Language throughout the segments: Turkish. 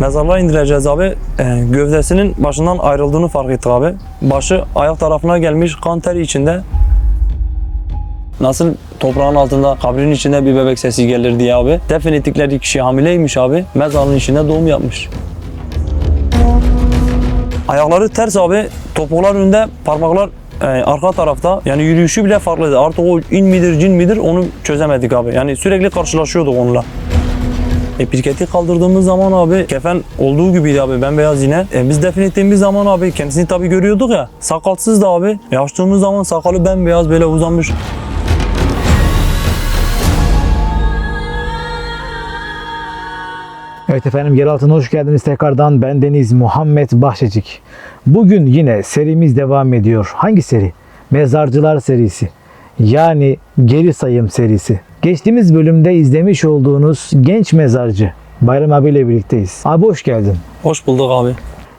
Mezarlığa indireceğiz abi. E, gövdesinin başından ayrıldığını fark ettik abi. Başı ayak tarafına gelmiş kan teri içinde. Nasıl toprağın altında kabrin içinde bir bebek sesi gelir diye abi. Defin ettikleri kişi hamileymiş abi. Mezarlığın içinde doğum yapmış. Ayakları ters abi. Topuklar önünde, parmaklar e, arka tarafta. Yani yürüyüşü bile farklıydı. Artık o in midir, cin midir onu çözemedik abi. Yani sürekli karşılaşıyorduk onunla. E, pirketi kaldırdığımız zaman abi kefen olduğu gibiydi abi bembeyaz yine. E, biz defin ettiğimiz zaman abi kendisini tabii görüyorduk ya. Sakalsız da abi. E, açtığımız zaman sakalı bembeyaz böyle uzanmış. Evet efendim yer altına hoş geldiniz tekrardan. Ben Deniz Muhammed Bahçecik. Bugün yine serimiz devam ediyor. Hangi seri? Mezarcılar serisi. Yani geri sayım serisi. Geçtiğimiz bölümde izlemiş olduğunuz genç mezarcı Bayram abiyle birlikteyiz. Abi hoş geldin. Hoş bulduk abi.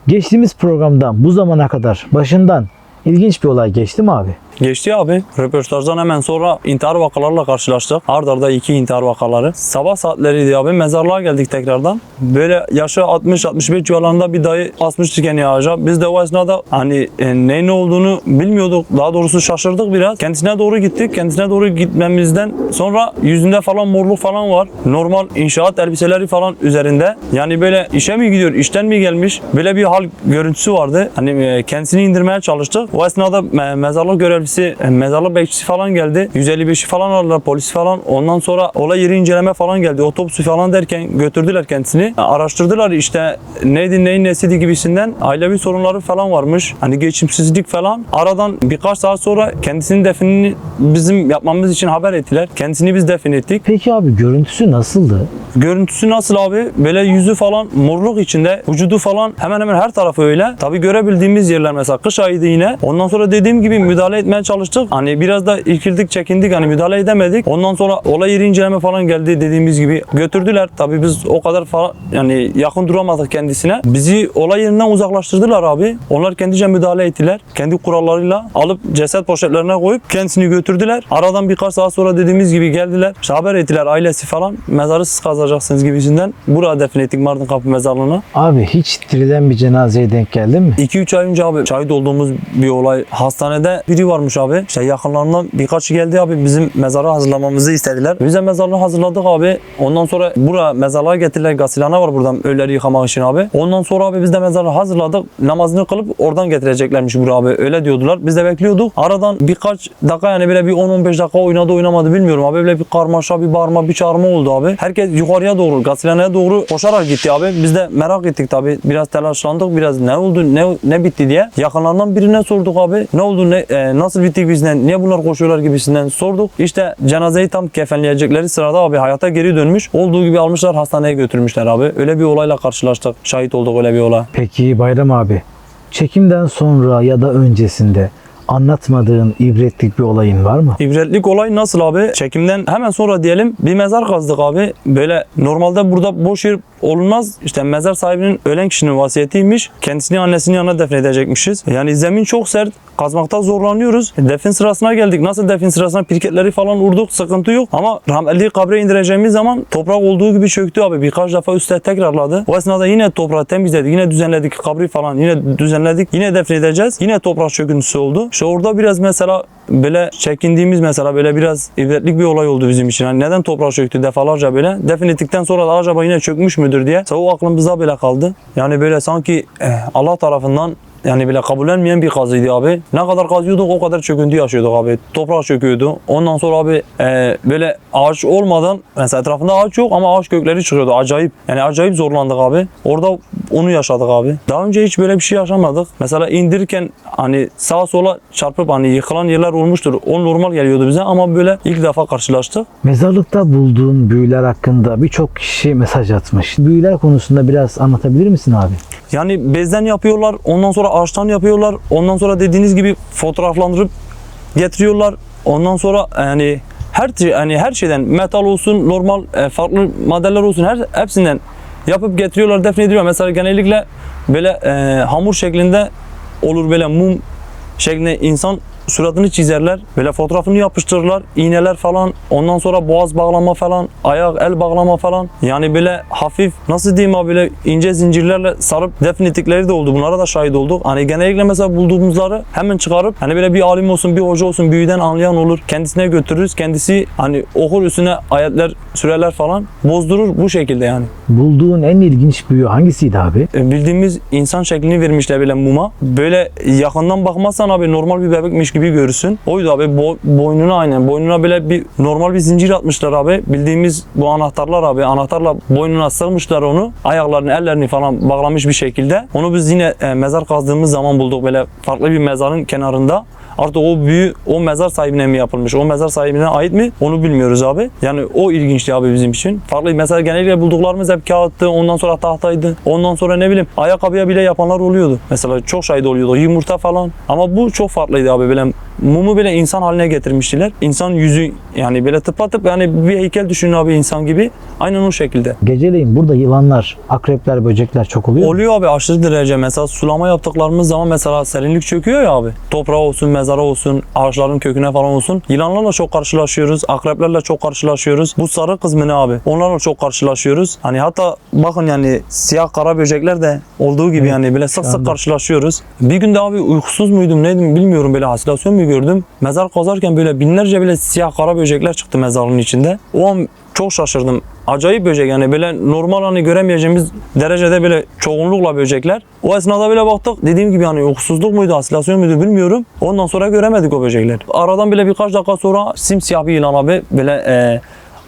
Geçtiğimiz programdan bu zamana kadar başından ilginç bir olay geçti mi abi? Geçti abi. Röportajdan hemen sonra intihar vakalarla karşılaştık. Arda arda iki intihar vakaları. Sabah saatleriydi abi. Mezarlığa geldik tekrardan. Böyle yaşı 60-65 civarlarında bir dayı asmıştı kendini ağaca. Biz de o esnada hani e, neyin ne olduğunu bilmiyorduk. Daha doğrusu şaşırdık biraz. Kendisine doğru gittik. Kendisine doğru gitmemizden sonra yüzünde falan morluk falan var. Normal inşaat elbiseleri falan üzerinde. Yani böyle işe mi gidiyor, işten mi gelmiş? Böyle bir hal görüntüsü vardı. Hani e, kendisini indirmeye çalıştık. O esnada e, mezarlık görevlisi, e, mezarlık bekçisi falan geldi. 155'i falan aradılar, polis falan. Ondan sonra olay yeri inceleme falan geldi. Otopsi falan derken götürdüler kendisini. E, Araştırdılar işte neydi neyin nesiydi gibisinden. Ailevi sorunları falan varmış. Hani geçimsizlik falan. Aradan birkaç saat sonra kendisinin definini bizim yapmamız için haber ettiler. Kendisini biz defin ettik. Peki abi görüntüsü nasıldı? Görüntüsü nasıl abi? Böyle yüzü falan morluk içinde. Vücudu falan hemen hemen her tarafı öyle. Tabi görebildiğimiz yerler mesela kış ayıydı yine. Ondan sonra dediğim gibi müdahale etmeye çalıştık. Hani biraz da irkildik çekindik hani müdahale edemedik. Ondan sonra olay yeri inceleme falan geldi dediğimiz gibi. Götürdüler. Tabi biz o kadar falan yani yakın duramadık kendisine. Bizi olay yerinden uzaklaştırdılar abi. Onlar kendice müdahale ettiler. Kendi kurallarıyla alıp ceset poşetlerine koyup kendisini götürdüler. Aradan birkaç saat sonra dediğimiz gibi geldiler. İşte haber ettiler ailesi falan. Mezarı siz kazacaksınız gibisinden. Buraya defin ettik Mardin Kapı Mezarlığı'na. Abi hiç dirilen bir cenazeye denk geldin mi? 2-3 ay önce abi şahit olduğumuz bir olay. Hastanede biri varmış abi. İşte yakınlarından birkaçı geldi abi bizim mezarı hazırlamamızı istediler. Biz de mezarlığı hazırladık abi. Ondan sonra buraya mezarlığa getirdiler. Gasilhane var buradan ölüleri yıkamak için abi. Ondan sonra abi biz de mezarlığı hazırladık. Namazını kılıp oradan getireceklermiş buraya abi. Öyle diyordular. Biz de bekliyorduk. Aradan birkaç dakika yani böyle bir 10-15 dakika oynadı oynamadı bilmiyorum abi. Böyle bir karmaşa, bir bağırma, bir çağırma oldu abi. Herkes yukarıya doğru, gasilhaneye doğru koşarak gitti abi. Biz de merak ettik tabii. Biraz telaşlandık. Biraz ne oldu, ne ne bitti diye. Yakınlarından birine sorduk abi. Ne oldu, ne e, nasıl bitti gibisinden, niye bunlar koşuyorlar gibisinden sorduk. İşte cenazeyi tam kefenleyecekleri sırada abi hayata geri dönmüş. Olduğu gibi almışlar hastaneye götürmüşler abi. Öyle bir olayla karşılaştık. Şahit olduk öyle bir olay. Peki Bayram abi, çekimden sonra ya da öncesinde anlatmadığın ibretlik bir olayın var mı? İbretlik olay nasıl abi? Çekimden hemen sonra diyelim bir mezar kazdık abi. Böyle normalde burada boş yer olunmaz. İşte mezar sahibinin ölen kişinin vasiyetiymiş. Kendisini annesinin yanına defnedecekmişiz. Yani zemin çok sert. Kazmakta zorlanıyoruz. Defin sırasına geldik. Nasıl defin sırasına pirketleri falan vurduk. Sıkıntı yok. Ama rahmetliyi kabre indireceğimiz zaman toprak olduğu gibi çöktü abi. Birkaç defa üstte tekrarladı. O esnada yine toprağı temizledik. Yine düzenledik kabri falan. Yine düzenledik. Yine defnedeceğiz. Yine toprak çöküntüsü oldu. İşte orada biraz mesela böyle çekindiğimiz mesela böyle biraz ibretlik bir olay oldu bizim için. Hani neden toprak çöktü defalarca böyle. Defin ettikten sonra da acaba yine çökmüş müdür diye. O aklımızda böyle kaldı. Yani böyle sanki eh, Allah tarafından yani bile kabullenmeyen bir kazıydı abi. Ne kadar kazıyorduk o kadar çöküntü yaşıyorduk abi. Toprak çöküyordu. Ondan sonra abi e, böyle ağaç olmadan mesela etrafında ağaç yok ama ağaç kökleri çıkıyordu. Acayip. Yani acayip zorlandık abi. Orada onu yaşadık abi. Daha önce hiç böyle bir şey yaşamadık. Mesela indirirken hani sağa sola çarpıp hani yıkılan yerler olmuştur. O normal geliyordu bize ama böyle ilk defa karşılaştık. Mezarlıkta bulduğun büyüler hakkında birçok kişi mesaj atmış. Büyüler konusunda biraz anlatabilir misin abi? Yani bezden yapıyorlar, ondan sonra ağaçtan yapıyorlar, ondan sonra dediğiniz gibi fotoğraflandırıp getiriyorlar. Ondan sonra yani her yani her şeyden metal olsun, normal e, farklı maddeler olsun her hepsinden yapıp getiriyorlar, defnediliyor. Mesela genellikle böyle e, hamur şeklinde olur böyle mum şeklinde insan suratını çizerler. Böyle fotoğrafını yapıştırırlar. iğneler falan. Ondan sonra boğaz bağlama falan. Ayak el bağlama falan. Yani böyle hafif nasıl diyeyim abi böyle ince zincirlerle sarıp defnettikleri de oldu. Bunlara da şahit olduk. Hani genellikle mesela bulduğumuzları hemen çıkarıp hani böyle bir alim olsun bir hoca olsun büyüden anlayan olur. Kendisine götürürüz. Kendisi hani okur üstüne ayetler süreler falan bozdurur bu şekilde yani. Bulduğun en ilginç büyü hangisiydi abi? E, bildiğimiz insan şeklini vermişler böyle muma. Böyle yakından bakmazsan abi normal bir bebekmiş gibi görürsün. Oydu abi bo- boynuna aynen. Boynuna böyle bir normal bir zincir atmışlar abi. Bildiğimiz bu anahtarlar abi. Anahtarla boynuna sığmışlar onu. Ayaklarını ellerini falan bağlamış bir şekilde. Onu biz yine e, mezar kazdığımız zaman bulduk böyle farklı bir mezarın kenarında. Artık o büyü o mezar sahibine mi yapılmış? O mezar sahibine ait mi? Onu bilmiyoruz abi. Yani o ilginçti abi bizim için. Farklı mesela genellikle bulduklarımız hep kağıttı. Ondan sonra tahtaydı. Ondan sonra ne bileyim ayakkabıya bile yapanlar oluyordu. Mesela çok şahit oluyordu. Yumurta falan. Ama bu çok farklıydı abi. Böyle Um. Mumu bile insan haline getirmiştiler. İnsan yüzü yani böyle tıpatıp yani bir heykel düşünün abi insan gibi. Aynen o şekilde. Geceleyin burada yılanlar, akrepler, böcekler çok oluyor. mu? Oluyor abi aşırı derece. Mesela sulama yaptıklarımız zaman mesela serinlik çöküyor ya abi. Toprağa olsun, mezara olsun, ağaçların köküne falan olsun. Yılanlarla çok karşılaşıyoruz. Akreplerle çok karşılaşıyoruz. Bu sarı kısmını abi. Onlarla çok karşılaşıyoruz. Hani hatta bakın yani siyah kara böcekler de olduğu gibi Evet, yani böyle sık sık karşılaşıyoruz. Bir gün de abi uykusuz muydum neydim bilmiyorum böyle halüsinasyon mu gördüm. Mezar kazarken böyle binlerce böyle siyah kara böcekler çıktı mezarın içinde. O an çok şaşırdım. Acayip böcek yani böyle normal hani göremeyeceğimiz derecede böyle çoğunlukla böcekler. O esnada bile baktık dediğim gibi hani uykusuzluk muydu, asilasyon muydu bilmiyorum. Ondan sonra göremedik o böcekler. Aradan bile birkaç dakika sonra simsiyah bir yılan abi böyle e,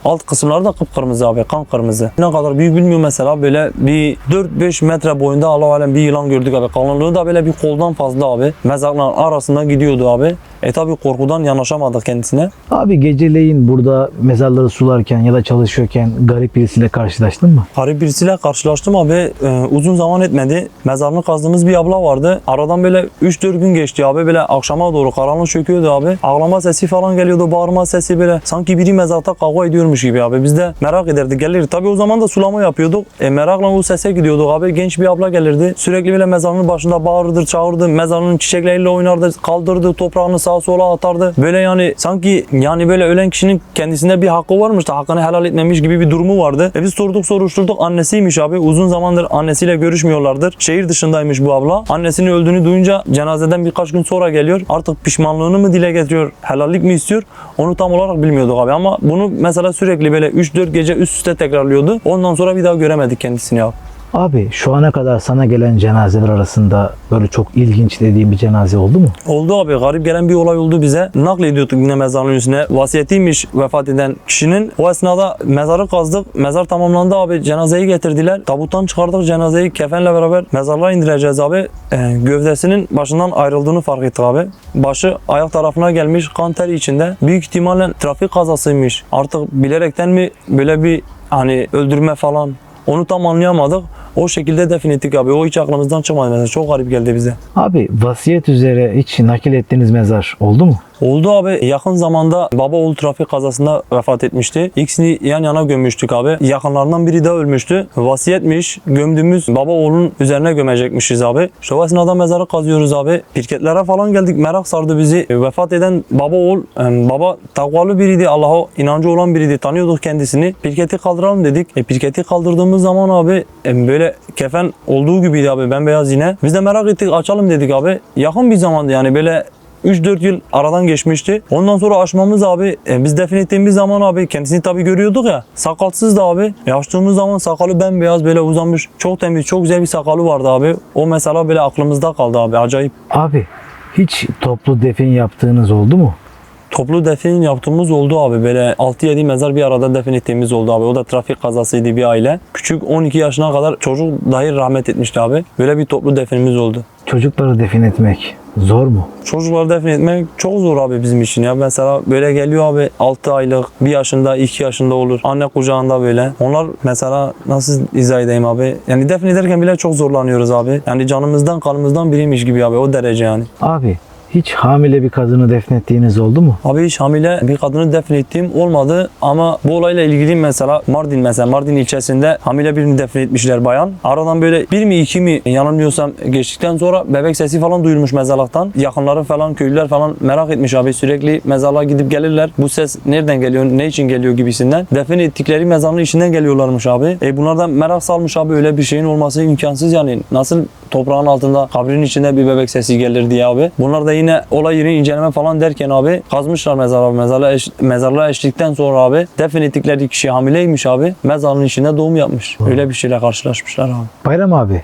Alt kısımları da kıpkırmızı abi, kan kırmızı. Ne kadar büyük bilmiyorum mesela böyle bir 4-5 metre boyunda Allah alem bir yılan gördük abi. Kalınlığı da böyle bir koldan fazla abi. Mezarların arasında gidiyordu abi. E tabi korkudan yanaşamadık kendisine. Abi geceleyin burada mezarları sularken ya da çalışıyorken garip birisiyle karşılaştın mı? Garip birisiyle karşılaştım abi. Ee, uzun zaman etmedi. Mezarını kazdığımız bir abla vardı. Aradan böyle 3-4 gün geçti abi. Böyle akşama doğru karanlık çöküyordu abi. Ağlama sesi falan geliyordu. Bağırma sesi böyle. Sanki biri mezarda kavga ediyormuş gibi abi. Biz de merak ederdik gelirdik. Tabii o zaman da sulama yapıyorduk. E, merakla o sese gidiyorduk abi. Genç bir abla gelirdi. Sürekli böyle mezarının başında bağırırdı, çağırırdı. Mezarının çiçekleriyle oynardı. Kaldırdı, toprağını sağa sola atardı. Böyle yani sanki yani böyle ölen kişinin kendisinde bir hakkı varmış da hakkını helal etmemiş gibi bir durumu vardı. E biz sorduk soruşturduk. Annesiymiş abi. Uzun zamandır annesiyle görüşmüyorlardır. Şehir dışındaymış bu abla. Annesinin öldüğünü duyunca cenazeden birkaç gün sonra geliyor. Artık pişmanlığını mı dile getiriyor? Helallik mi istiyor? Onu tam olarak bilmiyorduk abi ama bunu mesela sürekli böyle 3-4 gece üst üste tekrarlıyordu. Ondan sonra bir daha göremedik kendisini abi. Abi şu ana kadar sana gelen cenazeler arasında böyle çok ilginç dediğin bir cenaze oldu mu? Oldu abi. Garip gelen bir olay oldu bize. Naklediyorduk yine mezarın üstüne. Vasiyetiymiş vefat eden kişinin. O esnada mezarı kazdık. Mezar tamamlandı abi. Cenazeyi getirdiler. Tabuttan çıkardık cenazeyi kefenle beraber mezarlığa indireceğiz abi. Ee, gövdesinin başından ayrıldığını fark ettik abi. Başı ayak tarafına gelmiş kan teri içinde. Büyük ihtimalle trafik kazasıymış. Artık bilerekten mi böyle bir hani öldürme falan onu tam anlayamadık. O şekilde defin ettik abi. O hiç aklımızdan çıkmadı mesela. Çok garip geldi bize. Abi vasiyet üzere hiç nakil ettiğiniz mezar oldu mu? Oldu abi. Yakın zamanda baba oğul trafik kazasında vefat etmişti. İkisini yan yana gömmüştük abi. Yakınlarından biri de ölmüştü. Vasiyetmiş. Gömdüğümüz baba oğlun üzerine gömecekmişiz abi. Şu esnada mezarı kazıyoruz abi. Pirketlere falan geldik. Merak sardı bizi. Vefat eden baba oğul, baba takvalı biriydi. Allah'a inancı olan biriydi. Tanıyorduk kendisini. Pirketi kaldıralım dedik. E, pirketi kaldırdığımız zaman abi e, böyle kefen olduğu gibiydi abi. Bembeyaz yine. Biz de merak ettik. Açalım dedik abi. Yakın bir zamandı yani böyle 3-4 yıl aradan geçmişti. Ondan sonra açmamız abi e, biz defin ettiğimiz zaman abi kendisini tabii görüyorduk ya. Sakalsız da abi. E, açtığımız zaman sakalı bembeyaz böyle uzanmış. Çok temiz, çok güzel bir sakalı vardı abi. O mesela böyle aklımızda kaldı abi. Acayip. Abi hiç toplu defin yaptığınız oldu mu? Toplu defin yaptığımız oldu abi. Böyle 6-7 mezar bir arada defin ettiğimiz oldu abi. O da trafik kazasıydı bir aile. Küçük 12 yaşına kadar çocuk dahi rahmet etmişti abi. Böyle bir toplu definimiz oldu. Çocukları defin etmek zor mu? Çocukları defin etmek çok zor abi bizim için ya. Mesela böyle geliyor abi 6 aylık, 1 yaşında, 2 yaşında olur. Anne kucağında böyle. Onlar mesela nasıl izah edeyim abi? Yani defin ederken bile çok zorlanıyoruz abi. Yani canımızdan kanımızdan biriymiş gibi abi o derece yani. Abi Hiç hamile bir kadını defnettiğiniz oldu mu? Abi hiç hamile bir kadını defnettiğim olmadı ama bu olayla ilgili mesela Mardin mesela Mardin ilçesinde hamile birini defnetmişler bayan. Aradan böyle bir mi iki mi yanılmıyorsam geçtikten sonra bebek sesi falan duyulmuş mezarlıktan. Yakınları falan köylüler falan merak etmiş abi sürekli mezarlığa gidip gelirler. Bu ses nereden geliyor ne için geliyor gibisinden. Defne ettikleri mezarlığın içinden geliyorlarmış abi. E bunlardan merak salmış abi öyle bir şeyin olması imkansız yani. Nasıl toprağın altında kabrin içinde bir bebek sesi gelir diye abi. Bunlar da yine olay yeri inceleme falan derken abi kazmışlar mezarlığı. Mezarlığa, eş, mezarlığa eşlikten sonra abi defin ettikleri kişi hamileymiş abi. Mezarlığın içinde doğum yapmış. Öyle bir şeyle karşılaşmışlar abi. Bayram abi,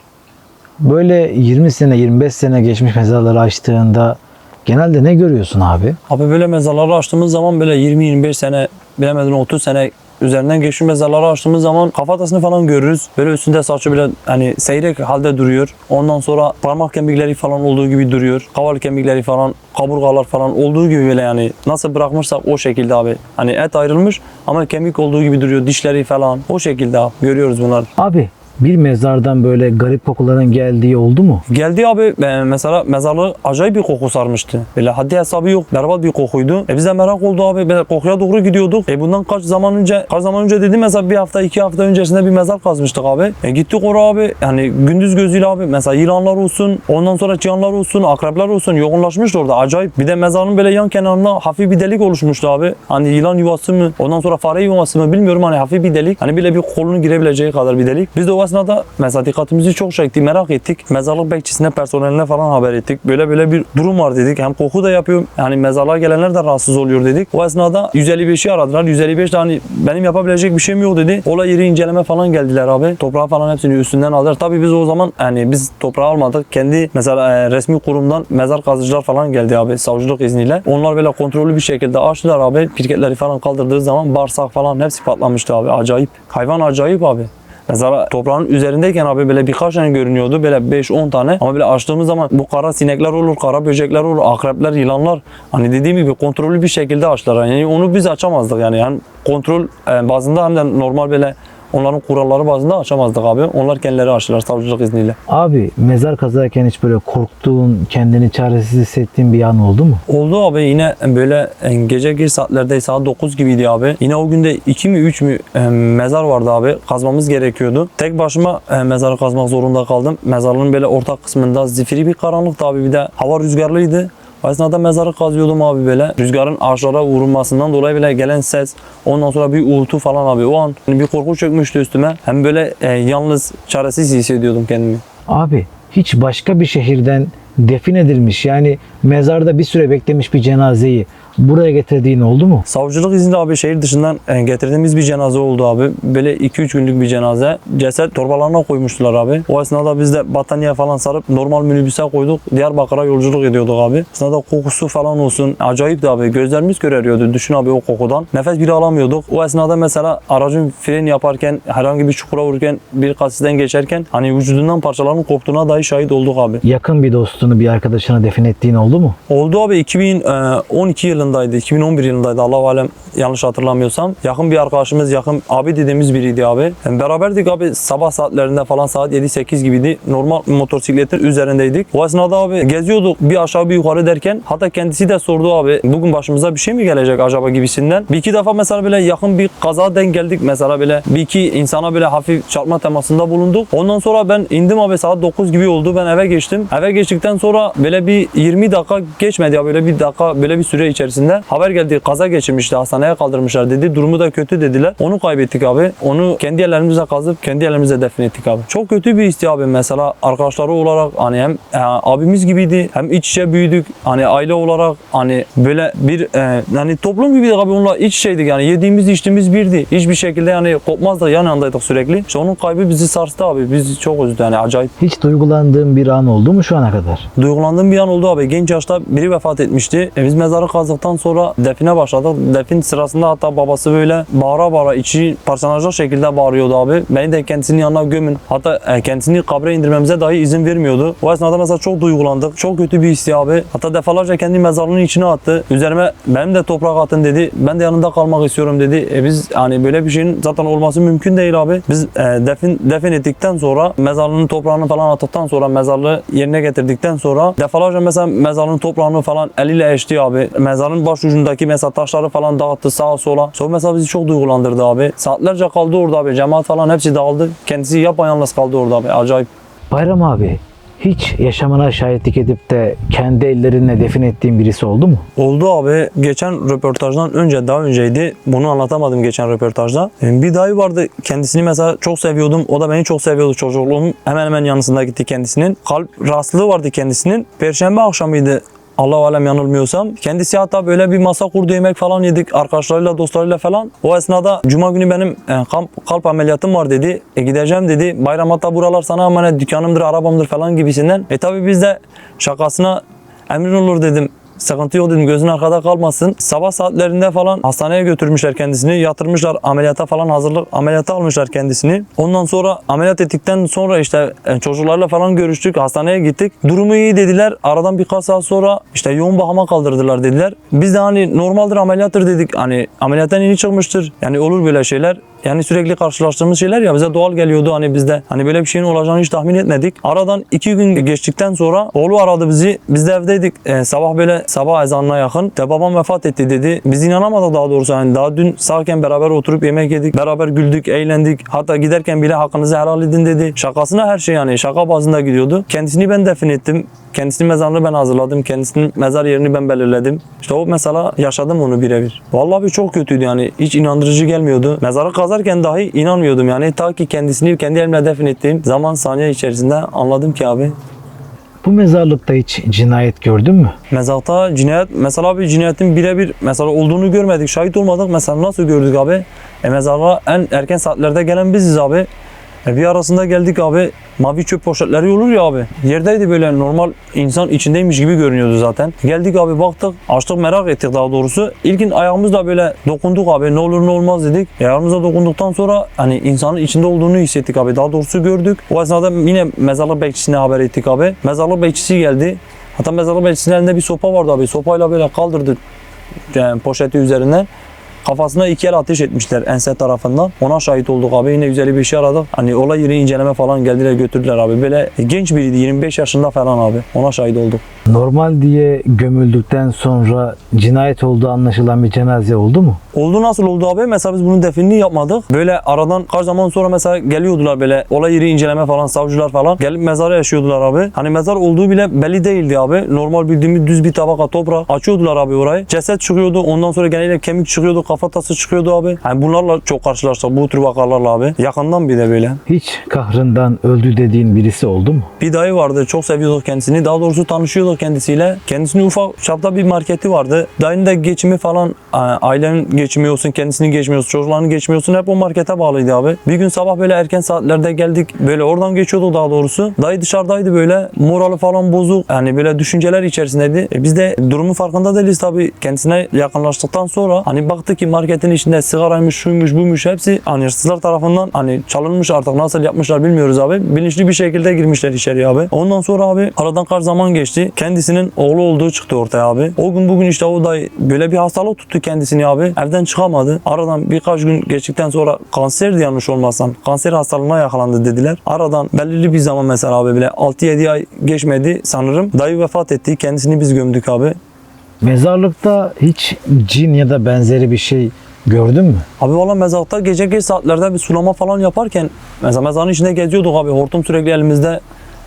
böyle 20 sene 25 sene geçmiş mezarları açtığında genelde ne görüyorsun abi? Abi böyle mezarları açtığımız zaman böyle 20-25 sene bilemedin 30 sene üzerinden geçmiş mezarları açtığımız zaman kafatasını falan görürüz. Böyle üstünde saçı bile hani seyrek halde duruyor. Ondan sonra parmak kemikleri falan olduğu gibi duruyor. Kaval kemikleri falan, kaburgalar falan olduğu gibi böyle yani nasıl bırakmışsak o şekilde abi. Hani et ayrılmış ama kemik olduğu gibi duruyor. Dişleri falan o şekilde abi. Görüyoruz bunları. Abi bir mezardan böyle garip kokuların geldiği oldu mu? Geldi abi e, mesela mezarlığı acayip bir koku sarmıştı. Böyle haddi hesabı yok. Berbat bir kokuydu. E biz de merak oldu abi. Böyle kokuya doğru gidiyorduk. E bundan kaç zaman önce kaç zaman önce dedi mesela bir hafta iki hafta öncesinde bir mezar kazmıştık abi. E gittik oraya abi. Yani gündüz gözüyle abi mesela yılanlar olsun ondan sonra çıyanlar olsun akrepler olsun yoğunlaşmıştı orada acayip. Bir de mezarın böyle yan kenarında hafif bir delik oluşmuştu abi. Hani yılan yuvası mı ondan sonra fare yuvası mı bilmiyorum hani hafif bir delik. Hani bile bir kolunu girebileceği kadar bir delik. Biz de o esnada mesela dikkatimizi çok çekti merak ettik. Mezarlık bekçisine personeline falan haber ettik. Böyle böyle bir durum var dedik. Hem koku da yapıyor. Yani mezarlığa gelenler de rahatsız oluyor dedik. O esnada 155'i aradılar. 155 de hani benim yapabilecek bir şeyim yok dedi. Olay yeri inceleme falan geldiler abi. Toprağı falan hepsini üstünden aldılar. Tabii biz o zaman yani biz toprağı almadık. Kendi mesela e, resmi kurumdan mezar kazıcılar falan geldi abi savcılık izniyle. Onlar böyle kontrollü bir şekilde açtılar abi. Pirketleri falan kaldırdığı zaman bağırsak falan hepsi patlamıştı abi. Acayip. Hayvan acayip abi. Mesela toprağın üzerindeyken abi böyle birkaç tane görünüyordu. Böyle 5-10 tane. Ama böyle açtığımız zaman bu kara sinekler olur, kara böcekler olur, akrepler, yılanlar. Hani dediğim gibi kontrollü bir şekilde açtılar. Yani onu biz açamazdık yani. Hem kontrol e, bazında hem de normal böyle onların kuralları bazında açamazdık abi. Onlar kendileri açtılar savcılık izniyle. Abi mezar kazarken hiç böyle korktuğun, kendini çaresiz hissettiğin bir an oldu mu? Oldu abi yine böyle e, gece geç saatlerde saat 9 gibiydi abi. Yine o günde 2 mi 3 mü e, mezar vardı abi. Kazmamız gerekiyordu. Tek başıma e, mezarı kazmak zorunda kaldım. Mezarlığın böyle orta kısmında zifiri bir karanlıktı abi. Bir de hava rüzgarlıydı. O esnada mezarı kazıyordum abi böyle. Rüzgarın ağaçlara vurulmasından dolayı bile gelen ses. Ondan sonra bir uğultu falan abi. O an bir korku çökmüştü üstüme. Hem böyle e, yalnız çaresiz hissediyordum kendimi. Abi hiç başka bir şehirden defin edilmiş yani mezarda bir süre beklemiş bir cenazeyi buraya getirdiğin oldu mu? Savcılık izniyle abi şehir dışından e, getirdiğimiz bir cenaze oldu abi. Böyle 2-3 günlük bir cenaze. Ceset torbalarına koymuştular abi. O esnada biz de battaniye falan sarıp normal minibüse koyduk. Diyarbakır'a yolculuk ediyorduk abi. Esnada kokusu falan olsun. Acayipti abi. Gözlerimiz köreriyordu. Düşün abi o kokudan. Nefes bile alamıyorduk. O esnada mesela aracın fren yaparken herhangi bir çukura vururken bir kasisten geçerken hani vücudundan parçaların koptuğuna dahi şahit olduk abi. Yakın bir dostunu bir arkadaşına defin ettiğin oldu mu? Oldu abi 2012 yılındaydı, 2011 yılındaydı Allah alem yanlış hatırlamıyorsam. Yakın bir arkadaşımız, yakın abi dediğimiz biriydi abi. Yani beraberdik abi sabah saatlerinde falan saat 7-8 gibiydi. Normal motosikletin üzerindeydik. O esnada abi geziyorduk bir aşağı bir yukarı derken hatta kendisi de sordu abi bugün başımıza bir şey mi gelecek acaba gibisinden. Bir iki defa mesela böyle yakın bir kaza denk geldik mesela böyle bir iki insana böyle hafif çarpma temasında bulunduk. Ondan sonra ben indim abi saat 9 gibi oldu ben eve geçtim. Eve geçtikten sonra böyle bir 20 dakika geçmedi ya böyle bir dakika böyle bir süre içerisinde haber geldi kaza geçirmişti hastaneye kaldırmışlar dedi. Durumu da kötü dediler. Onu kaybettik abi. Onu kendi ellerimizle kazıp kendi elimizle defnettik abi. Çok kötü bir histi abi mesela arkadaşları olarak hani hem e, abimiz gibiydi hem iç içe büyüdük. Hani aile olarak hani böyle bir e, hani toplum gibiydik abi onunla iç içeydik yani yediğimiz içtiğimiz birdi. Hiçbir şekilde yani kopmazdık yan yandaydık sürekli. İşte onun kaybı bizi sarstı abi. Bizi çok üzdü yani acayip. Hiç duygulandığın bir an oldu mu şu ana kadar? Duygulandığım bir an oldu abi. Genç yaşta biri vefat etmişti. E biz mezarı kazdık aldıktan sonra define başladık. Defin sırasında hatta babası böyle bağıra bağıra içi parçalanacak şekilde bağırıyordu abi. Beni de kendisinin yanına gömün. Hatta e, kendisini kabre indirmemize dahi izin vermiyordu. O esnada mesela çok duygulandık. Çok kötü bir histi abi. Hatta defalarca kendi mezarlığının içine attı. Üzerime benim de toprak atın dedi. Ben de yanında kalmak istiyorum dedi. E biz hani böyle bir şeyin zaten olması mümkün değil abi. Biz e, defin defin ettikten sonra mezarlığının toprağını falan attıktan sonra mezarlığı yerine getirdikten sonra defalarca mesela mezarlığın toprağını falan eliyle eşti abi. Mezarın baş ucundaki mesela taşları falan dağıttı sağa sola. Sonra mesela bizi çok duygulandırdı abi. Saatlerce kaldı orada abi. Cemaat falan hepsi dağıldı. Kendisi yapayalnız kaldı orada abi. Acayip. Bayram abi hiç yaşamına şahitlik edip de kendi ellerinle defin ettiğin birisi oldu mu? Oldu abi. Geçen röportajdan önce daha önceydi. Bunu anlatamadım geçen röportajda. Ee, Bir dayı vardı. Kendisini mesela çok seviyordum. O da beni çok seviyordu çocukluğum. Hemen hemen yanısında gitti kendisinin. Kalp rahatsızlığı vardı kendisinin. Perşembe akşamıydı. Allah alem yanılmıyorsam. Kendisi hatta böyle bir masa kurdu yemek falan yedik arkadaşlarıyla dostlarıyla falan. O esnada cuma günü benim e, kalp, kalp ameliyatım var dedi. E gideceğim dedi. Bayram hatta buralar sana emanet dükkanımdır arabamdır falan gibisinden. E tabi biz de şakasına emrin olur dedim. Sıkıntı yok dedim gözün arkada kalmasın. Sabah saatlerinde falan hastaneye götürmüşler kendisini. Yatırmışlar ameliyata falan hazırlık ameliyata almışlar kendisini. Ondan sonra ameliyat ettikten sonra işte e, çocuklarla falan görüştük. Hastaneye gittik. Durumu iyi dediler. Aradan birkaç saat sonra işte yoğun bakıma kaldırdılar dediler. Biz de hani normaldir ameliyattır dedik. Hani ameliyattan yeni çıkmıştır. Yani olur böyle şeyler. Yani sürekli karşılaştığımız şeyler ya bize doğal geliyordu hani bizde. Hani böyle bir şeyin olacağını hiç tahmin etmedik. Aradan iki gün geçtikten sonra oğlu aradı bizi. Biz de evdeydik. Ee, sabah böyle sabah ezanına yakın. De babam vefat etti dedi. Biz inanamadık daha doğrusu. Yani daha dün sağken beraber oturup yemek yedik. Beraber güldük, eğlendik. Hatta giderken bile hakkınızı helal edin dedi. Şakasına her şey yani şaka bazında gidiyordu. Kendisini ben defin ettim. Kendisinin mezarını ben hazırladım. Kendisinin mezar yerini ben belirledim. İşte o mesela yaşadım onu birebir. Vallahi bir çok kötüydü yani. Hiç inandırıcı gelmiyordu. Mezarı kazarken dahi inanmıyordum yani. Ta ki kendisini kendi elimle defin ettiğim zaman saniye içerisinde anladım ki abi. Bu mezarlıkta hiç cinayet gördün mü? Mezarda cinayet, mesela bir cinayetin birebir mesela olduğunu görmedik, şahit olmadık. Mesela nasıl gördük abi? E mezara en erken saatlerde gelen biziz abi. E bir arasında geldik abi. Mavi çöp poşetleri olur ya abi. Yerdeydi böyle normal insan içindeymiş gibi görünüyordu zaten. Geldik abi baktık. Açtık merak ettik daha doğrusu. İlkin ayağımızla böyle dokunduk abi. Ne olur ne olmaz dedik. Ayağımıza dokunduktan sonra hani insanın içinde olduğunu hissettik abi. Daha doğrusu gördük. O esnada yine mezarlık bekçisine haber ettik abi. Mezarlık bekçisi geldi. Hatta mezarlık bekçisinin elinde bir sopa vardı abi. Sopayla böyle kaldırdı yani poşeti üzerinden. Kafasına iki el ateş etmişler ense tarafından. Ona şahit olduk abi. Yine güzel bir şey aradık. Hani olay yeri inceleme falan geldiler götürdüler abi. Böyle genç biriydi 25 yaşında falan abi. Ona şahit olduk. Normal diye gömüldükten sonra cinayet olduğu anlaşılan bir cenaze oldu mu? Oldu nasıl oldu abi? Mesela biz bunun definini yapmadık. Böyle aradan kaç zaman sonra mesela geliyordular böyle olay yeri inceleme falan savcılar falan. Gelip mezara yaşıyordular abi. Hani mezar olduğu bile belli değildi abi. Normal bildiğimiz düz bir tabaka toprak. Açıyordular abi orayı. Ceset çıkıyordu. Ondan sonra genelde kemik çıkıyordu. Kafatası çıkıyordu abi. Hani bunlarla çok karşılaştık. Bu tür vakalarla abi. Yakından bir de böyle. Hiç kahrından öldü dediğin birisi oldu mu? Bir dayı vardı. Çok seviyorduk kendisini. Daha doğrusu tanışıyorduk kendisiyle. Kendisinin ufak çapta bir marketi vardı. Dayının da geçimi falan ailenin geçimi olsun, olsun, çocuklarının geçimi olsun hep o markete bağlıydı abi. Bir gün sabah böyle erken saatlerde geldik. Böyle oradan geçiyordu daha doğrusu. Dayı dışarıdaydı böyle. Moralı falan bozuk. Yani böyle düşünceler içerisindeydi. E biz de durumun farkında değiliz tabii. Kendisine yakınlaştıktan sonra hani baktık ki marketin içinde sigaraymış, şuymuş, buymuş hepsi hani hırsızlar tarafından hani çalınmış artık nasıl yapmışlar bilmiyoruz abi. Bilinçli bir şekilde girmişler içeriye abi. Ondan sonra abi aradan kaç zaman geçti. Kendisinin oğlu olduğu çıktı ortaya abi. O gün bugün işte o dayı böyle bir hastalık tuttu kendisini abi. Evden çıkamadı. Aradan birkaç gün geçtikten sonra kanserdi yanlış olmazsam. Kanser hastalığına yakalandı dediler. Aradan belirli bir zaman mesela abi bile 6-7 ay geçmedi sanırım. Dayı vefat etti. Kendisini biz gömdük abi. Mezarlıkta hiç cin ya da benzeri bir şey gördün mü? Abi valla mezarlıkta gece geç saatlerde bir sulama falan yaparken mesela mezarın içinde geziyorduk abi. Hortum sürekli elimizde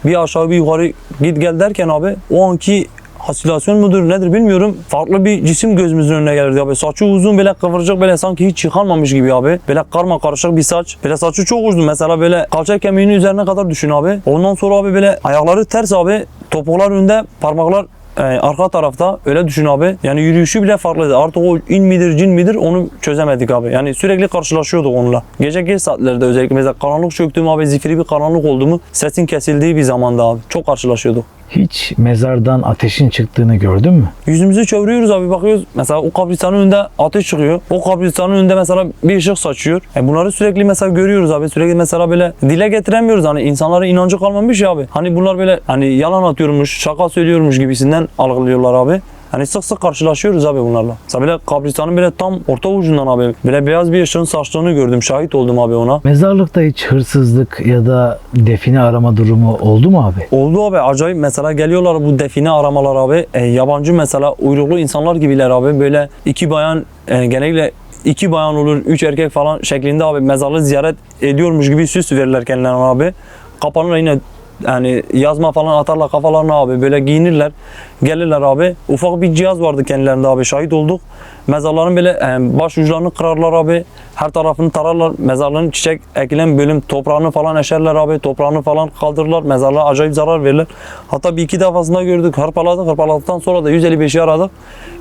bir aşağı bir yukarı git gel derken abi o anki hasilasyon mudur nedir bilmiyorum. Farklı bir cisim gözümüzün önüne gelirdi abi. Saçı uzun böyle kıvırcık böyle sanki hiç yıkanmamış gibi abi. Böyle karma karışık bir saç. Böyle saçı çok uzun mesela böyle kalça kemiğinin üzerine kadar düşün abi. Ondan sonra abi böyle ayakları ters abi. Topuklar önde parmaklar e, arka tarafta öyle düşün abi. Yani yürüyüşü bile farklıydı. Artık o in midir cin midir onu çözemedik abi. Yani sürekli karşılaşıyorduk onunla. Gece geç saatlerde özellikle mesela karanlık çöktüğüm abi zifiri bir karanlık oldu mu sesin kesildiği bir zamanda abi. Çok karşılaşıyorduk. Hiç mezardan ateşin çıktığını gördün mü? Yüzümüzü çeviriyoruz abi bakıyoruz. Mesela o kabristanın önünde ateş çıkıyor. O kabristanın önünde mesela bir ışık saçıyor. E bunları sürekli mesela görüyoruz abi. Sürekli mesela böyle dile getiremiyoruz. Hani insanlara inancı kalmamış ya abi. Hani bunlar böyle hani yalan atıyormuş, şaka söylüyormuş gibisinden algılıyorlar abi. Hani sık sık karşılaşıyoruz abi bunlarla. Mesela böyle kabristanın böyle tam orta ucundan abi. Böyle beyaz bir ışığın saçtığını gördüm. Şahit oldum abi ona. Mezarlıkta hiç hırsızlık ya da define arama durumu oldu mu abi? Oldu abi acayip mesela geliyorlar bu define aramalar abi. E, yabancı mesela uyruklu insanlar gibiler abi. Böyle iki bayan e, genellikle iki bayan olur, üç erkek falan şeklinde abi mezarlığı ziyaret ediyormuş gibi süs verirler kendilerine abi. Kapanırlar yine yani yazma falan atarlar kafalarına abi. Böyle giyinirler. Gelirler abi. Ufak bir cihaz vardı kendilerinde abi. Şahit olduk. Mezarların böyle e, baş uçlarını kırarlar abi. Her tarafını tararlar. Mezarların çiçek ekilen bölüm toprağını falan eşerler abi. Toprağını falan kaldırırlar. Mezarlığa acayip zarar verirler. Hatta bir iki defasında gördük. Hırpaladık. Hırpaladıktan sonra da 155'i aradık.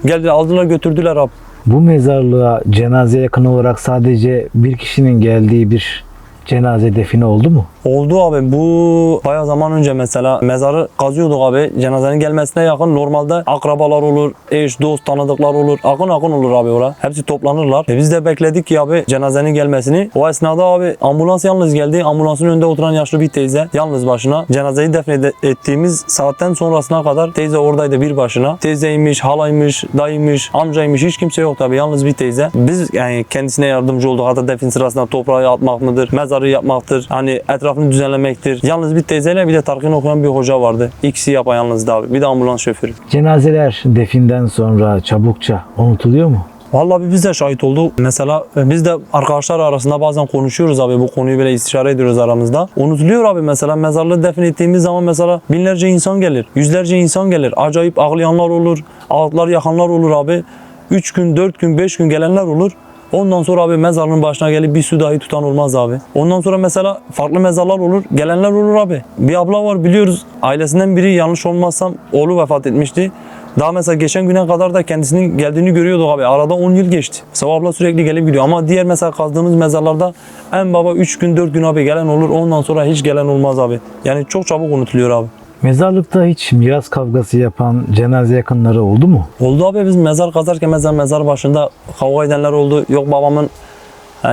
Geldiler aldılar götürdüler abi. Bu mezarlığa cenaze yakın olarak sadece bir kişinin geldiği bir cenaze define oldu mu? Oldu abi bu bayağı zaman önce mesela mezarı kazıyorduk abi cenazenin gelmesine yakın normalde akrabalar olur, eş, dost, tanıdıklar olur. Akın akın olur abi orada. Hepsi toplanırlar. E biz de bekledik ki abi cenazenin gelmesini. O esnada abi ambulans yalnız geldi. Ambulansın önünde oturan yaşlı bir teyze yalnız başına. Cenazeyi defnettiğimiz saatten sonrasına kadar teyze oradaydı bir başına. Teyzeymiş, halaymış, dayıymış, amcaymış hiç kimse yok tabii yalnız bir teyze. Biz yani kendisine yardımcı olduk. Hatta defin sırasında toprağı atmak mıdır, mezarı yapmaktır. Hani etrafını düzenlemektir. Yalnız bir teyzeyle bir de tarkin okuyan bir hoca vardı. İkisi yapayalnızdı abi. Bir de ambulans şoförü. Cenazeler definden sonra çabukça unutuluyor mu? Vallahi biz de şahit olduk. Mesela e, biz de arkadaşlar arasında bazen konuşuyoruz abi bu konuyu böyle istişare ediyoruz aramızda. Unutuluyor abi mesela mezarlığı defin ettiğimiz zaman mesela binlerce insan gelir. Yüzlerce insan gelir. Acayip ağlayanlar olur. Ağıtlar yakanlar olur abi. 3 gün, 4 gün, 5 gün gelenler olur. Ondan sonra abi mezarlığın başına gelip bir su dahi tutan olmaz abi. Ondan sonra mesela farklı mezarlar olur. Gelenler olur abi. Bir abla var biliyoruz. Ailesinden biri yanlış olmazsam oğlu vefat etmişti. Daha mesela geçen güne kadar da kendisinin geldiğini görüyorduk abi. Arada 10 yıl geçti. O abla sürekli gelip gidiyor. Ama diğer mesela kazdığımız mezarlarda en baba 3 gün 4 gün abi gelen olur. Ondan sonra hiç gelen olmaz abi. Yani çok çabuk unutuluyor abi. Mezarlıkta hiç miras kavgası yapan cenaze yakınları oldu mu? Oldu abi biz mezar kazarken mezar mezar başında kavga edenler oldu. Yok babamın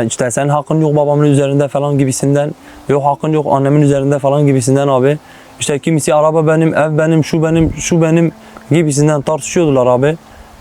işte senin hakkın yok babamın üzerinde falan gibisinden. Yok hakkın yok annemin üzerinde falan gibisinden abi. İşte kimisi araba benim, ev benim, şu benim, şu benim gibisinden tartışıyordular abi.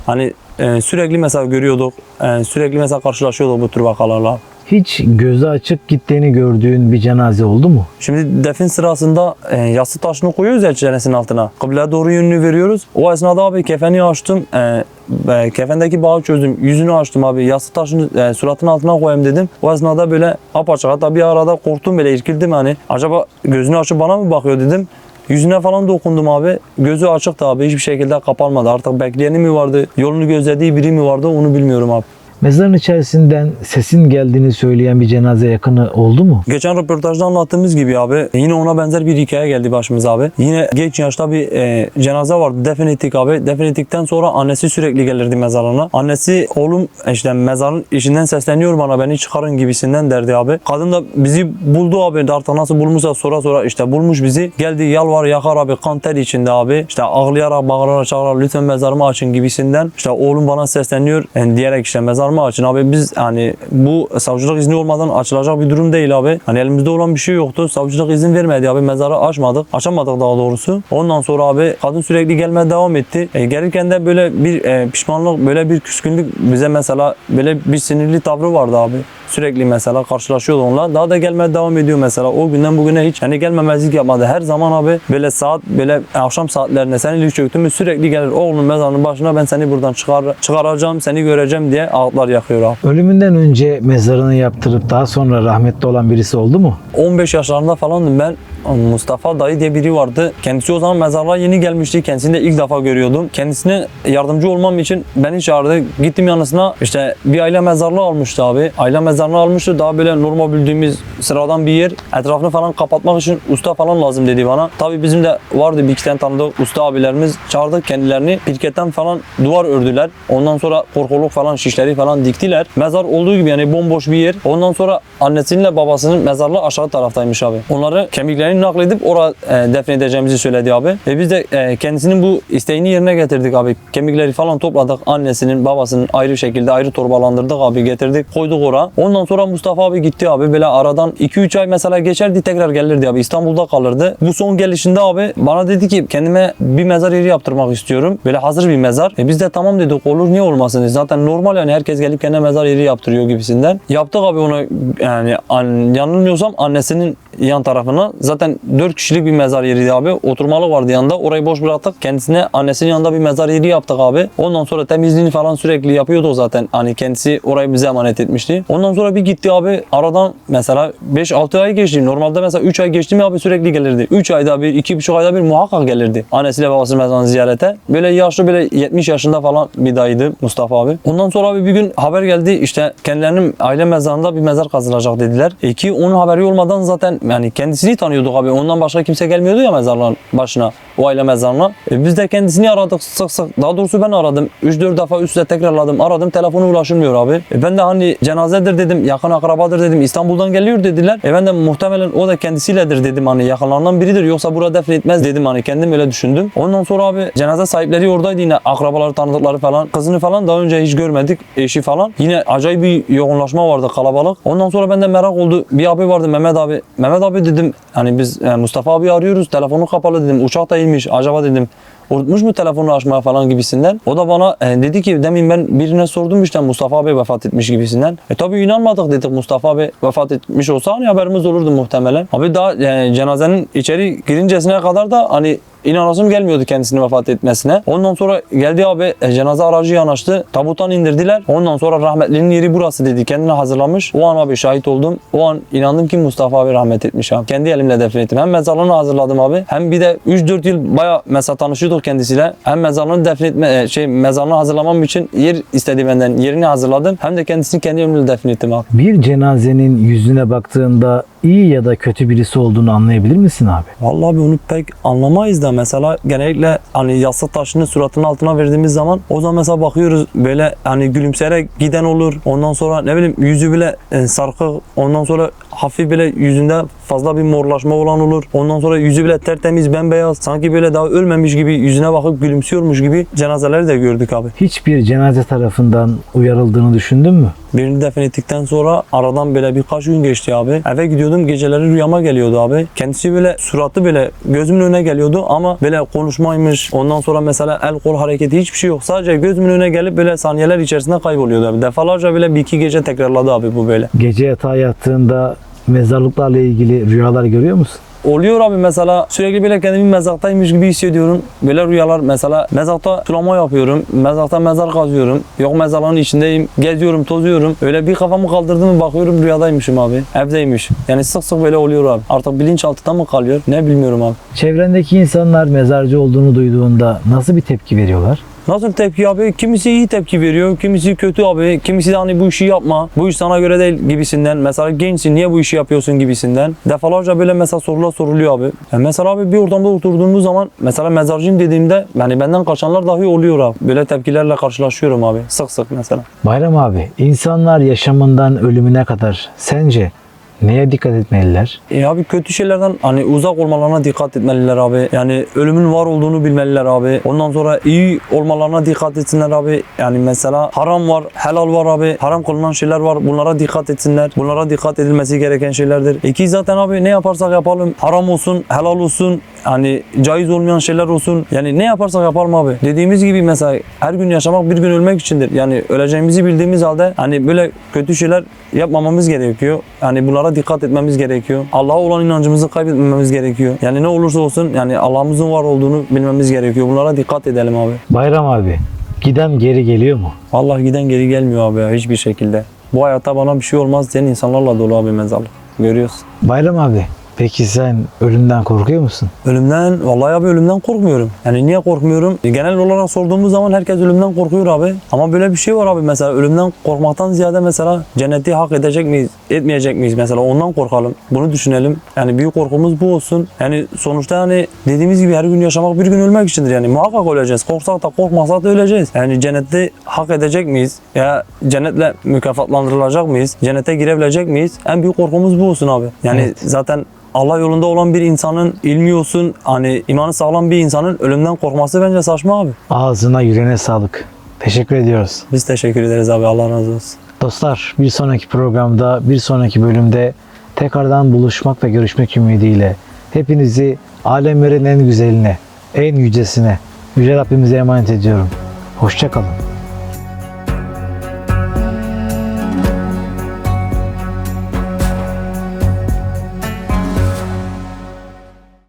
Hani e, sürekli mesela görüyorduk. e, sürekli mesela karşılaşıyorduk bu tür vakalarla. Hiç gözü açık gittiğini gördüğün bir cenaze oldu mu? Şimdi defin sırasında e, yassı taşını koyuyoruz ya çenesinin altına. Kıbleye doğru yönünü veriyoruz. O esnada abi kefeni açtım. E, e, kefendeki bağı çözdüm. Yüzünü açtım abi. Yassı taşını e, suratın altına koyayım dedim. O esnada böyle apaçık. Hatta bir arada korktum böyle irkildim hani. Acaba gözünü açıp bana mı bakıyor dedim. Yüzüne falan dokundum abi. Gözü açıktı abi. Hiçbir şekilde kapanmadı. Artık bekleyeni mi vardı? Yolunu gözlediği biri mi vardı? Onu bilmiyorum abi. Mezarın içerisinden sesin geldiğini söyleyen bir cenaze yakını oldu mu? Geçen röportajda anlattığımız gibi abi yine ona benzer bir hikaye geldi başımıza abi. Yine genç yaşta bir e, cenaze vardı. Defin ettik abi. Defin ettikten sonra annesi sürekli gelirdi mezarına. Annesi oğlum işte mezarın işinden sesleniyor bana beni çıkarın gibisinden derdi abi. Kadın da bizi buldu abi. Artık nasıl bulmuşsa sonra sonra işte bulmuş bizi. Geldi yalvar yakar abi kan ter içinde abi. İşte ağlayarak bağırarak çağırarak lütfen mezarımı açın gibisinden. İşte oğlum bana sesleniyor yani diyerek işte mezarımı açın abi biz hani bu savcılık izni olmadan açılacak bir durum değil abi. Hani elimizde olan bir şey yoktu. Savcılık izin vermedi abi. Mezarı açmadık. Açamadık daha doğrusu. Ondan sonra abi kadın sürekli gelmeye devam etti. E, gelirken de böyle bir e, pişmanlık, böyle bir küskünlük bize mesela böyle bir sinirli tavrı vardı abi. Sürekli mesela karşılaşıyordu onunla. Daha da gelmeye devam ediyor mesela. O günden bugüne hiç hani gelmemezlik yapmadı. Her zaman abi böyle saat böyle akşam saatlerinde seni ilk çöktü mü sürekli gelir. Oğlum mezarının başına ben seni buradan çıkar, çıkaracağım, seni göreceğim diye ağıtlar yakıyor abi. Ölümünden önce mezarını yaptırıp daha sonra rahmetli olan birisi oldu mu? 15 yaşlarında falandım ben. Mustafa dayı diye biri vardı. Kendisi o zaman mezarlığa yeni gelmişti. Kendisini de ilk defa görüyordum. Kendisine yardımcı olmam için beni çağırdı. Gittim yanısına. İşte bir aile mezarlığı almıştı abi. Aile mezarlığı almıştı. Daha böyle normal bildiğimiz sıradan bir yer. Etrafını falan kapatmak için usta falan lazım dedi bana. Tabii bizim de vardı bir iki tane tanıdık usta abilerimiz. Çağırdık kendilerini. Pirketten falan duvar ördüler. Ondan sonra korkuluk falan şişleri falan diktiler. Mezar olduğu gibi yani bomboş bir yer. Ondan sonra annesininle babasının mezarlığı aşağı taraftaymış abi. Onları kemiklerini nakledip oraya e, defnedeceğimizi söyledi abi. Ve biz de e, kendisinin bu isteğini yerine getirdik abi. Kemikleri falan topladık. Annesinin, babasının ayrı şekilde ayrı torbalandırdık abi. Getirdik, koyduk oraya. Ondan sonra Mustafa abi gitti abi. Böyle aradan 2-3 ay mesela geçerdi tekrar gelirdi abi. İstanbul'da kalırdı. Bu son gelişinde abi bana dedi ki kendime bir mezar yeri yaptırmak istiyorum. Böyle hazır bir mezar. E biz de tamam dedik olur niye olmasın. Zaten normal yani herkes gelip kendine mezar yeri yaptırıyor gibisinden. Yaptık abi onu yani an, yanılmıyorsam annesinin yan tarafına. Zaten 4 kişilik bir mezar yeriydi abi. Oturmalı vardı yanında. Orayı boş bıraktık. Kendisine annesinin yanında bir mezar yeri yaptık abi. Ondan sonra temizliğini falan sürekli yapıyordu zaten. Hani kendisi orayı bize emanet etmişti. Ondan sonra bir gitti abi. Aradan mesela 5-6 ay geçti. Normalde mesela 3 ay geçti mi abi sürekli gelirdi. 3 ayda bir, 2,5 ayda bir muhakkak gelirdi. Annesiyle babasının mezarını ziyarete. Böyle yaşlı böyle 70 yaşında falan bir dayıydı Mustafa abi. Ondan sonra abi bir gün haber geldi işte kendilerinin aile mezarında bir mezar kazılacak dediler. E ki onun haberi olmadan zaten yani kendisini tanıyorduk abi. Ondan başka kimse gelmiyordu ya mezarların başına. O aile mezarına. E biz de kendisini aradık sık sık. Daha doğrusu ben aradım. 3-4 defa üstte tekrarladım. Aradım telefonu ulaşılmıyor abi. E ben de hani cenazedir dedim. Yakın akrabadır dedim. İstanbul'dan geliyor dediler. E ben de muhtemelen o da kendisiyledir dedim. Hani yakınlarından biridir. Yoksa burada defnetmez dedim. Hani kendim öyle düşündüm. Ondan sonra abi cenaze sahipleri oradaydı yine. Akrabaları tanıdıkları falan. Kızını falan daha önce hiç görmedik. Eşi falan. Yine acayip bir yoğunlaşma vardı kalabalık. Ondan sonra bende merak oldu. Bir abi vardı Mehmet abi. Mehmet abi dedim hani biz e, Mustafa abi arıyoruz. Telefonu kapalı dedim. Uçak da inmiş. Acaba dedim unutmuş mu telefonu açmaya falan gibisinden. O da bana e, dedi ki demin ben birine sordum işte Mustafa abi vefat etmiş gibisinden. E tabi inanmadık dedik Mustafa abi vefat etmiş olsa hani haberimiz olurdu muhtemelen. Abi daha e, cenazenin içeri girincesine kadar da hani inanasım gelmiyordu kendisinin vefat etmesine. Ondan sonra geldi abi e, cenaze aracı yanaştı. Tabuttan indirdiler. Ondan sonra rahmetlinin yeri burası dedi. Kendine hazırlamış. O an abi şahit oldum. O an inandım ki Mustafa abi rahmet etmiş abi. Kendi elimle defnettim. Hem mezarlığını hazırladım abi. Hem bir de 3-4 yıl baya mesela tanışıyorduk kendisiyle. Hem mezarlığını defnetme e, şey mezarlığını hazırlamam için yer istedi benden. Yerini hazırladım. Hem de kendisini kendi elimle defnettim abi. Bir cenazenin yüzüne baktığında iyi ya da kötü birisi olduğunu anlayabilir misin abi? Vallahi abi onu pek anlamayız da mesela genellikle hani yassı taşını suratının altına verdiğimiz zaman o zaman mesela bakıyoruz böyle hani gülümseyerek giden olur. Ondan sonra ne bileyim yüzü bile e, sarkık. Ondan sonra hafif bile yüzünde fazla bir morlaşma olan olur. Ondan sonra yüzü bile tertemiz bembeyaz. Sanki böyle daha ölmemiş gibi yüzüne bakıp gülümsüyormuş gibi cenazeleri de gördük abi. Hiçbir cenaze tarafından uyarıldığını düşündün mü? Birini defin ettikten sonra aradan böyle birkaç gün geçti abi. Eve gidiyordum geceleri rüyama geliyordu abi. Kendisi böyle suratı böyle gözümün önüne geliyordu ama böyle konuşmaymış. Ondan sonra mesela el kol hareketi hiçbir şey yok. Sadece gözümün önüne gelip böyle saniyeler içerisinde kayboluyordu abi. Defalarca bile bir iki gece tekrarladı abi bu böyle. Gece yatağa yattığında mezarlıklarla ilgili rüyalar görüyor musun? Oluyor abi mesela sürekli böyle kendimi mezaktaymış gibi hissediyorum. Böyle rüyalar mesela mezakta sulama yapıyorum. Mezakta mezar kazıyorum. Yok mezarların içindeyim. Geziyorum, tozuyorum. Öyle bir kafamı kaldırdım bakıyorum rüyadaymışım abi. Evdeymiş. Yani sık sık böyle oluyor abi. Artık bilinçaltında mı kalıyor? Ne bilmiyorum abi. Çevrendeki insanlar mezarcı olduğunu duyduğunda nasıl bir tepki veriyorlar? Nasıl tepki abi? Kimisi iyi tepki veriyor, kimisi kötü abi. Kimisi de hani bu işi yapma, bu iş sana göre değil gibisinden. Mesela gençsin niye bu işi yapıyorsun gibisinden. Defalarca böyle mesela sorular soruluyor abi. Ya mesela abi bir ortamda oturduğumuz zaman mesela mezarcıyım dediğimde yani benden kaçanlar dahi oluyor abi. Böyle tepkilerle karşılaşıyorum abi. Sık sık mesela. Bayram abi, insanlar yaşamından ölümüne kadar sence neye dikkat etmeliler? E abi kötü şeylerden hani uzak olmalarına dikkat etmeliler abi. Yani ölümün var olduğunu bilmeliler abi. Ondan sonra iyi olmalarına dikkat etsinler abi. Yani mesela haram var, helal var abi. Haram kılınan şeyler var. Bunlara dikkat etsinler. Bunlara dikkat edilmesi gereken şeylerdir. İki zaten abi ne yaparsak yapalım haram olsun, helal olsun. Hani caiz olmayan şeyler olsun. Yani ne yaparsak yapalım abi. Dediğimiz gibi mesela her gün yaşamak bir gün ölmek içindir. Yani öleceğimizi bildiğimiz halde hani böyle kötü şeyler yapmamamız gerekiyor. Yani bunlara dikkat etmemiz gerekiyor. Allah'a olan inancımızı kaybetmememiz gerekiyor. Yani ne olursa olsun yani Allah'ımızın var olduğunu bilmemiz gerekiyor. Bunlara dikkat edelim abi. Bayram abi, giden geri geliyor mu? Allah giden geri gelmiyor abi ya hiçbir şekilde. Bu hayatta bana bir şey olmaz diyen insanlarla dolu abi mezarlık. Görüyorsun. Bayram abi, Peki sen ölümden korkuyor musun? Ölümden, vallahi abi ölümden korkmuyorum. Yani niye korkmuyorum? Genel olarak sorduğumuz zaman herkes ölümden korkuyor abi. Ama böyle bir şey var abi mesela ölümden korkmaktan ziyade mesela cenneti hak edecek miyiz, etmeyecek miyiz mesela ondan korkalım. Bunu düşünelim. Yani büyük korkumuz bu olsun. Yani sonuçta yani dediğimiz gibi her gün yaşamak bir gün ölmek içindir yani. Muhakkak öleceğiz. Korksak da korkmasak da öleceğiz. Yani cennette hak edecek miyiz? Ya cennetle mükafatlandırılacak mıyız? Cennete girebilecek miyiz? En büyük korkumuz bu olsun abi. Yani Evet. zaten Allah yolunda olan bir insanın ilmi olsun, hani imanı sağlam bir insanın ölümden korkması bence saçma abi. Ağzına yüreğine sağlık. Teşekkür ediyoruz. Biz teşekkür ederiz abi. Allah razı olsun. Dostlar bir sonraki programda, bir sonraki bölümde tekrardan buluşmak ve görüşmek ümidiyle hepinizi alemlerin en güzeline, en yücesine Yüce Rabbimize emanet ediyorum. Hoşçakalın.